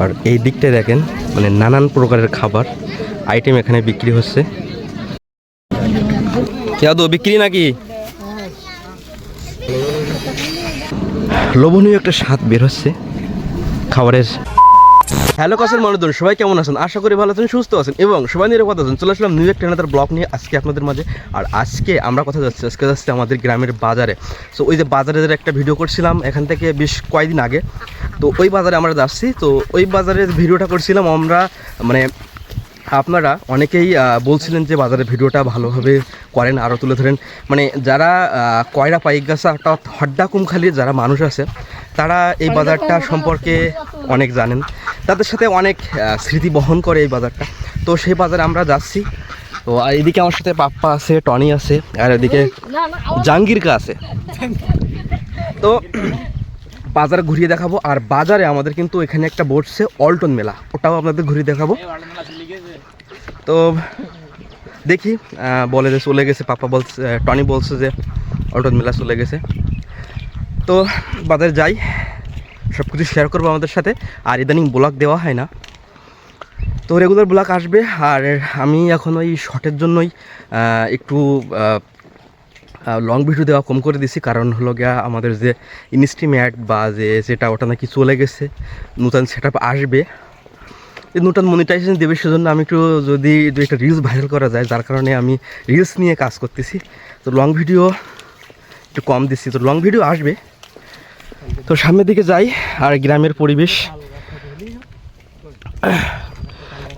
আর এই দিকটায় দেখেন মানে নানান প্রকারের খাবার আইটেম এখানে বিক্রি হচ্ছে। কেদো বিক্রি নাকি? লোভনীয় একটা স্বাদ বের হচ্ছে খাবারের। হ্যালো কাসের মানুষজন সবাই কেমন আছেন? আশা করি ভালো আছেন সুস্থ আছেন এবং সবাই নিরাপদ আছেন। চলে আসলাম নিউ একটা তার ব্লগ নিয়ে আজকে আপনাদের মাঝে। আর আজকে আমরা কথা যাচ্ছি আজকে যাচ্ছি আমাদের গ্রামের বাজারে। সো ওই যে বাজারের একটা ভিডিও করছিলাম এখান থেকে বেশ কয়েকদিন আগে। তো ওই বাজারে আমরা যাচ্ছি। তো ওই বাজারের ভিডিওটা করছিলাম আমরা মানে আপনারা অনেকেই বলছিলেন যে বাজারে ভিডিওটা ভালোভাবে করেন আরও তুলে ধরেন। মানে যারা কয়রা পাইকগাছা অর্থাৎ হড্ডা কুমখালির যারা মানুষ আছে তারা এই বাজারটা সম্পর্কে অনেক জানেন। তাদের সাথে অনেক স্মৃতি বহন করে এই বাজারটা। তো সেই বাজারে আমরা যাচ্ছি। তো আর এদিকে আমার সাথে পাপ্পা আছে, টনি আছে, আর এদিকে জাঙ্গিরকা আছে। তো বাজার ঘুরিয়ে দেখাবো, আর বাজারে আমাদের কিন্তু এখানে একটা বসছে অল্টন মেলা ওটাও আপনাদের ঘুরিয়ে দেখাবো। তো দেখি বলে যে চলে গেছে পাপা বলছে, টনি বলছে যে অল্টন মেলা চলে গেছে। তো বাজারে যাই। সব কিছু শেয়ার করব আমাদের সাথে। আর ইদানিং ব্লগ দেওয়া হয় না। তো রেগুলার ব্লগ আসবে। আর আমি এখন ওই শর্টের জন্যই একটু লং ভিডিও দেওয়া কম করে দিছি। কারণ হলো গিয়া আমাদের যে ইনস্ট্রিম্যাট বা যে যেটা ওটা নাকি চলে গেছে, নতুন সেট আসবে। এই নতুন মনিটাইজেশন দেবে সেজন্য আমি একটু যদি একটা রিলস ভাইরাল করা যায়, যার কারণে আমি রিলস নিয়ে কাজ করতেছি। তো লং ভিডিও একটু কম দিচ্ছি তো লং ভিডিও আসবে। তো সামনের দিকে যাই আর গ্রামের পরিবেশ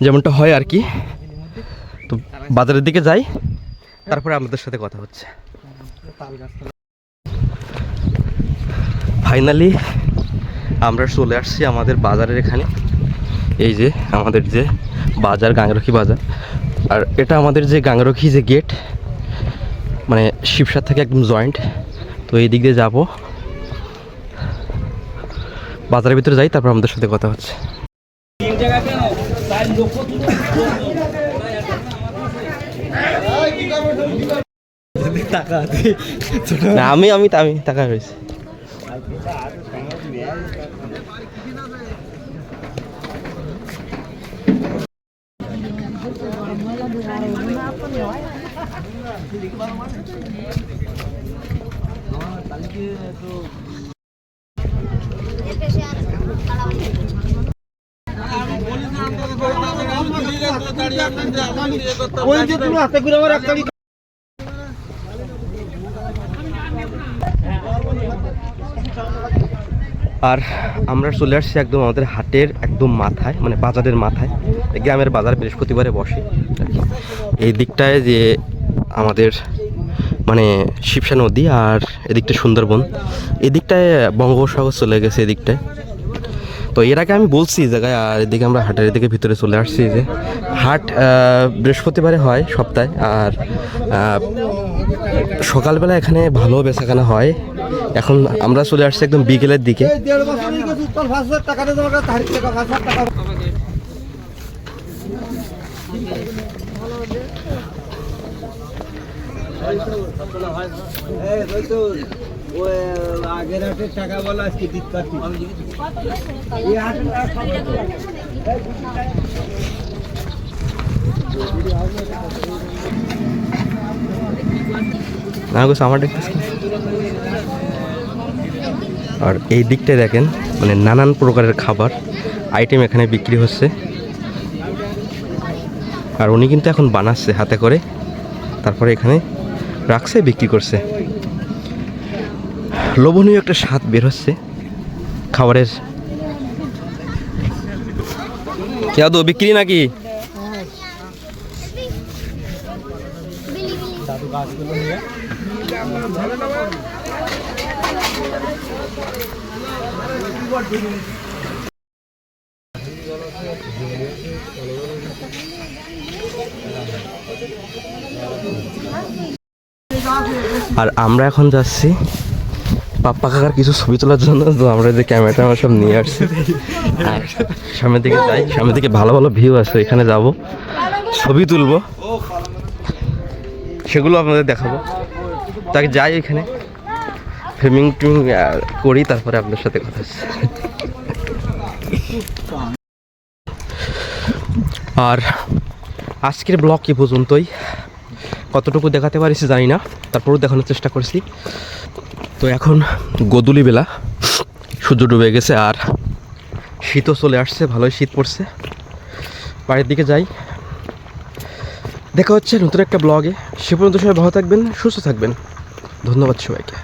যেমনটা হয় আর কি। তো বাজারের দিকে যাই, তারপরে আমাদের সাথে কথা হচ্ছে। ফাইনালি আমরা চলে আসছি আমাদের বাজারের এখানে। এই যে আমাদের যে বাজার গাংরক্ষী বাজার। আর এটা আমাদের যে গাংরক্ষী যে গেট মানে শিবসার থেকে একদম জয়েন্ট তো এই দিক দিয়ে যাব। বাজারের ভিতরে যাই তারপর আমাদের সাথে কথা হচ্ছে। না আমি আমি আমি টাকা হয়েছে আর আমরা চলে আসছি একদম আমাদের হাটের একদম মাথায় মানে বাজারের মাথায়। গ্রামের বাজার বৃহস্পতিবারে বসে। এই দিকটায় যে আমাদের মানে শিবসা নদী আর এদিকটা সুন্দরবন। এদিকটায় বঙ্গোপসাগর চলে গেছে এদিকটায়। তো এর আগে আমি বলছি জায়গায়, আর এদিকে আমরা হাটের এদিকে ভিতরে চলে আসছি যে হাট বৃহস্পতিবারে হয় সপ্তাহে, আর সকালবেলা এখানে ভালো বেচাকেনা হয়। এখন আমরা চলে আসছি একদম বিকেলের দিকে দেড় বছর হয়ে গেছে উত্তর পাঁচ হাজার টাকা দিয়ে তোমাকে ধার টাকা পাঁচ হাজার টাকা না আমার আর এই দিকটায় দেখেন মানে নানান প্রকারের খাবার আইটেম এখানে বিক্রি হচ্ছে। আর উনি কিন্তু এখন বানাচ্ছে হাতে করে। তারপরে এখানে রাখছে বিক্রি করছে। লোভনীয় একটা স্বাদ বের হচ্ছে খাবারের। কেউ বিক্রি নাকি? আর আমরা এখন যাচ্ছি পাপ্পা কাকার কিছু ছবি তোলার জন্য, তো আমরা যে ক্যামেরাটা আমরা সব নিয়ে আসছি। সামনের দিকে যাই, সামনের দিকে ভালো ভালো ভিউ আছে, এখানে যাব, ছবি তুলবো, সেগুলো আপনাদের দেখাবো। তাকে যাই এখানে ফিল্মিং টিং করি, তারপরে আপনার সাথে কথা হচ্ছে। আর আজকের ব্লগ কি পর্যন্তই। কতটুকু দেখাতে পারিছি জানি না, তারপরও দেখানোর চেষ্টা করছি। তো এখন গদুলি বেলা সূর্য ডুবে গেছে আর শীতও চলে আসছে, ভালোই শীত পড়ছে। বাড়ির দিকে যাই। দেখা হচ্ছে নতুন একটা ব্লগে। সে পর্যন্ত সবাই ভালো থাকবেন, সুস্থ থাকবেন। ধন্যবাদ সবাইকে।